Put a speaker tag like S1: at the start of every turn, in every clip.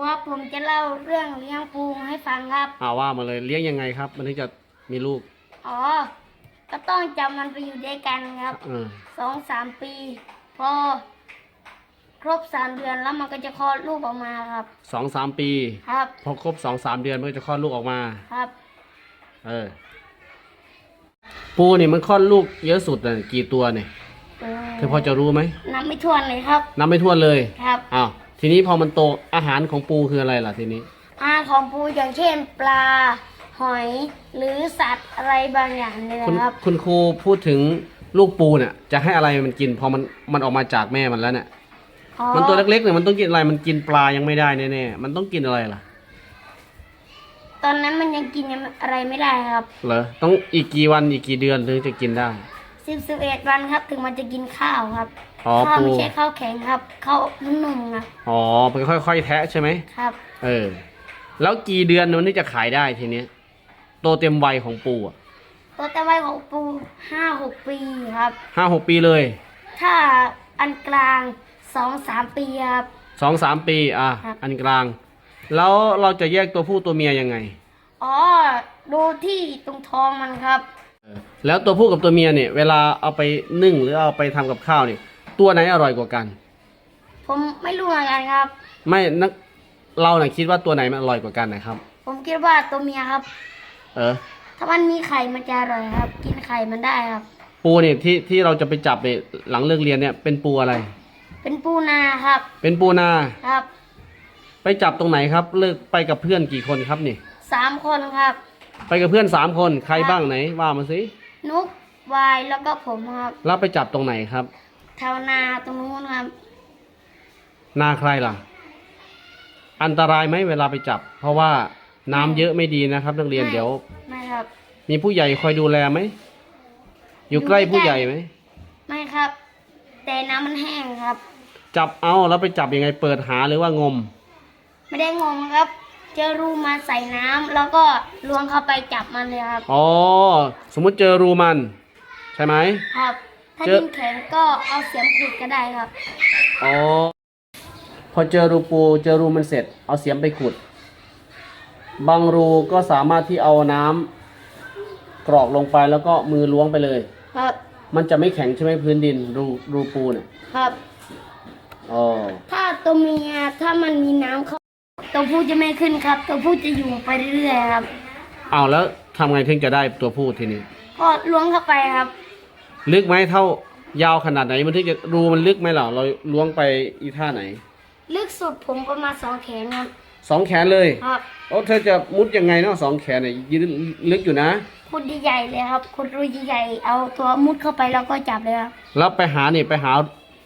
S1: ว่าผมจะเล่าเรื่องเลี้ยงปูให้ฟังครับ
S2: อ่าว่ามาเลยเลี้ยงยังไงครับ มันถึงจะมีลูก
S1: อ๋อ ก็ต้องจับมันไปอยู่ด้วยกันครับ
S2: เออ
S1: สองสามปี พอ ครบสามเดือนแล้วมันก็จะคลอดลูกออกมาครับ
S2: สองสามปี
S1: ครับ
S2: พอครบสองสามเดือนมันก็จะคลอดลูกออกมา
S1: ครับ
S2: เออ ปูนี่มันคลอดลูกเยอะสุดน่ะกี่ตัวเนี่ย
S1: เออ
S2: เธอพอจะรู้ไหม
S1: นับไม่ถ้วนเลยครับ
S2: นับไม่ถ้วนเลย
S1: ครับ
S2: อ้าว ทีนี้พอมันโตอาหารของปูคืออะไรล่ะทีนี้
S1: อาหารของปูอย่างเช่นปลาหอยหรือสัตว์อะไรบางอย่างเนี่ย
S2: คุณ
S1: นะครับ
S2: คุณครูพูดถึงลูกปูเนี่ยจะให้อะไรมันกิน พอมันมันออกมาจากแม่มันแล้วเนี่ย
S1: อ๋อ
S2: มันตัวเล็กๆเนี่ยมันต้องกินอะไรมันกินปลายังไม่ได้แน่ๆมันต้องกินอะไรล่ะ
S1: ตอนนั้นมันยังกินอะไรไม่ได้ครับ
S2: เหรอต้องอีกกี่วันอีกกี่เดือนถึงจะกินได้
S1: สิบสิบเอ็ดวันครับ ถึงมันจะกินข้าวครับ
S2: อ๋อ
S1: ข้าว
S2: ปู
S1: ไม่ใช่ข้าวแข็งครับข้าวนุ่มๆครับ
S2: อ๋อมันค่อยๆแทะใช่ไหม
S1: ครับ
S2: เออ แล้วกี่เดือนมันถึงจะขายได้ทีเนี้ยโตเต็มวัยของปูอะ
S1: ตัวแต่วัยของปูห้าหกปีครับ
S2: ห้าหกปีเลย
S1: ถ้าอันกลางสองสามปีครับ
S2: สองสามปีอะ
S1: ครับ
S2: อันกลาง แล้วเราจะแยกตัวผู้ตัวเมียยังไง
S1: อ๋อดูที่ตรงท้องมันครับ
S2: เออแล้วตัวผู้กับตัวเมียเนี่ย เวลาเอาไปนึ่งหรือเอาไปทำกับข้าวเนี่ย ตัวไหนอร่อยกว่ากัน
S1: ผมไม่รู้เหมือนกันครับ
S2: ไม่นักเราเนี่ยคิดว่าตัวไหนมันอร่อยกว่ากันนะครับ
S1: ผมคิดว่าตัวเมียครับ
S2: เออ
S1: ถ้ามันมีไข่มันจะอร่อยครับ กินไข่มันได้ครับ
S2: ปูเนี่ยที่ที่เราจะไปจับเนี่ยหลังเลิกเรียนเนี่ยเป็นปูอะไร
S1: เป็นปูนาครับ
S2: เป็นปูนา
S1: ครับ
S2: ไปจับตรงไหนครับ เลิกไปกับเพื่อนกี่คนครับนี่
S1: สามคนครับ
S2: ไปกับเพื่อนสามคนใครบ้างไหนว่ามาสิ
S1: นุกวายแล้วก็ผมครับ
S2: แล้วไปจับตรงไหนครับ
S1: แถวนาตรงนู้นครับ
S2: นาใครล่ะ อันตรายไหมเวลาไปจับ เพราะว่าน้ำเยอะไม่ดีนะครับนักเรียน
S1: ไม่
S2: เดี๋ยว
S1: ไม่ครับ
S2: มีผู้ใหญ่คอยดูแลไหม อยู่ใกล้ผู้ใหญ่ไหม
S1: ไม่ครับ แต่น้ำมันแห้งครับ
S2: จับเอาแล้วไปจับยังไงเปิดหาหรือว่างม
S1: ไม่ได้งงครับ เจอรูมาใส่น้ำแล้วก็ล้วงเข้าไปจับมันเลยครับ
S2: อ๋อ สมมุติเจอรูมัน ใช่ไหม
S1: ครับ ถ้า
S2: เจอ
S1: ดินแข็งก็เอาเสียมขุดก็ได้ครับ
S2: อ๋อ พอเจอรูปูเจอรูมันเสร็จ เอาเสียมไปขุด บางรูก็สามารถที่เอาน้ำกรอกลงไปแล้วก็มือล้วงไปเลย
S1: ครับ
S2: มันจะไม่แข็งใช่ไหมพื้นดินรูรูปูเนี่ย
S1: ครับ
S2: อ๋อ
S1: ถ้าตัวเมียถ้ามันมีน้ำเข้าตัวผู้จะไม่ขึ้นครับ ตัวผู้จะอยู่ไปเรื่อยๆครับ
S2: เอาแล้วทำไงถึงจะได้ตัวผู้ทีนี้
S1: ก็ล้วงเข้าไปครับ
S2: ลึกไหมเท่ายาวขนาดไหนมันถึงจะรูมันลึกไหมเหรอเราล้วงไปอีท่าไหน
S1: ลึกสุดผมประมาณสองแขนครับ
S2: สองแขนเลย
S1: ครับ
S2: โอ้เธอจะมุดยังไงเนาะสองแขนเนี่ยยืนลึกอยู่นะ
S1: ขุดใหญ่ๆเลยครับขุดรูใหญ่ๆเอาตัวมุดเข้าไปแล้วก็จับเลยครับ
S2: แล้วไปหาเนี่ยไปหา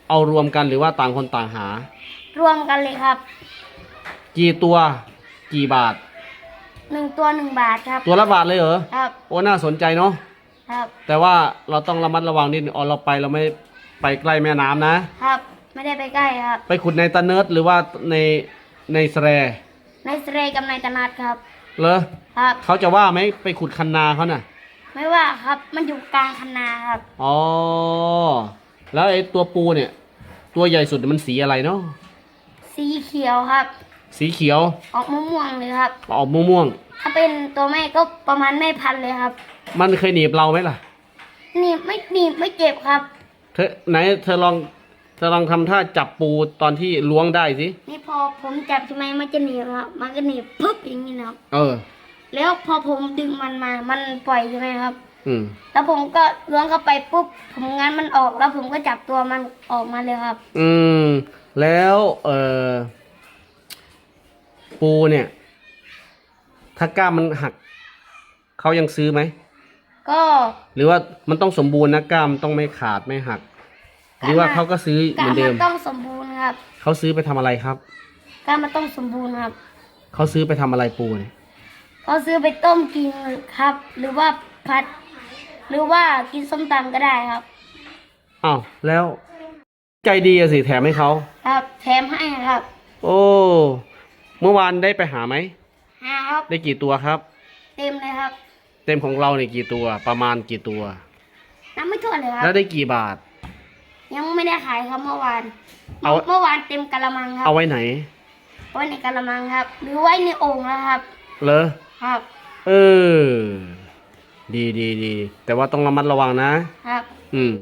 S2: เอารวมกันหรือว่าต่างคนต่างหา
S1: รวมกันเลยครับ
S2: กี่ตัวกี่บาท
S1: หนึ่งตัวหนึ่งบาทครับ
S2: ตัวละบาทเลยเหรอ
S1: ครับ
S2: โอ้น่าสนใจเนาะ
S1: ครับ
S2: แต่ว่าเราต้องระมัดระวังนิดนึงอ๋อเราไปเราไม่ไปใกล้แม่น้ำนะ
S1: ครับ ไม่ได้ไปใกล้ครับ
S2: ไปขุดในตะเนิร์ดหรือว่าในในแสแร
S1: ในสเรกับในตนัดครับ
S2: เหรอ
S1: ครับ
S2: เขาจะว่าไหมไปขุดคันนาเขาน่ะ
S1: ไม่ว่าครับ มันอยู่กลางคันนาครับ
S2: อ๋อ แล้วไอ้ตัวปูเนี่ย ตัวใหญ่สุดมันสีอะไรเนาะ
S1: สีเขียวครับ
S2: สีเขียว
S1: ออกม่วงๆเลยครับ
S2: ออกม่วง
S1: ถ้าเป็นตัวแม่ก็ประมาณแม่พันธุ์เลยครับ
S2: ๆ มันเคยหนีบเราไหมล่ะ
S1: หนีบไม่หนีบไม่เจ็บครับ
S2: เธอไหนเธอลองเธอลองทำท่าจับปูตอนที่ล้วงได้สิ
S1: นี่พอผมจับใช่ไหมมันจะหนีบครับมันก็หนีบปึ๊บอย่างนี้นะครับ
S2: เออ
S1: แล้วพอผมดึงมันมา มันปล่อยใช่ไหมครับ
S2: อืม
S1: แล้วผมก็ล้วงเข้าไปปุ๊บ ผมงั้นมันออก แล้วผมก็จับตัวมันออกมาเลยครับ
S2: อืม แล้วเออปูเนี่ย ถ้ากล้ามมันหัก เขายังซื้อไหม
S1: ก็
S2: หรือว่ามันต้องสมบูรณ์นะกล้ามต้องไม่ขาดไม่หัก หรือว่าเขาก็ซื้อเห
S1: กา
S2: มื
S1: ร
S2: อนเดิ
S1: มั
S2: ม
S1: นต้องสมบูรณ์ครับ
S2: เขาซื้อไปทำอะไรครับ
S1: การมันต้องสมบูรณ์ครับ
S2: เขาซื้อไปทำอะไรปูเนี่ย
S1: เขาซื้อไปต้มกินครับ หรือว่าผัด หรือว่ากินส้มตำก็ได้ครับ
S2: อ้าวแล้ว ใจดีอะสิแถมให้เขา
S1: ครับ แถมให้ครับ
S2: โอ้ เมื่อวานได้ไปหาไหม
S1: หาครับ
S2: ได้กี่ตัวครับ
S1: เต็มเลยครับ
S2: เต็มของเราเนี่ยกี่ตัวประมาณกี่ตัว
S1: น้ำไม่ทั่วนเลยครับ
S2: แล้วได้กี่บาท
S1: ยังไม่ได้ขายครับเมื่อวาน
S2: เอา
S1: เมื่อวานเต็มกะละมังครับ
S2: เอาไว้ไหน
S1: ไว้ในกระมังครับ หรือไว้ในโอ่งนะครับ
S2: เหรอ
S1: ครับ
S2: เออ ดีดีดีแต่ว่าต้องระมัดระวังนะ
S1: ครับ
S2: อืม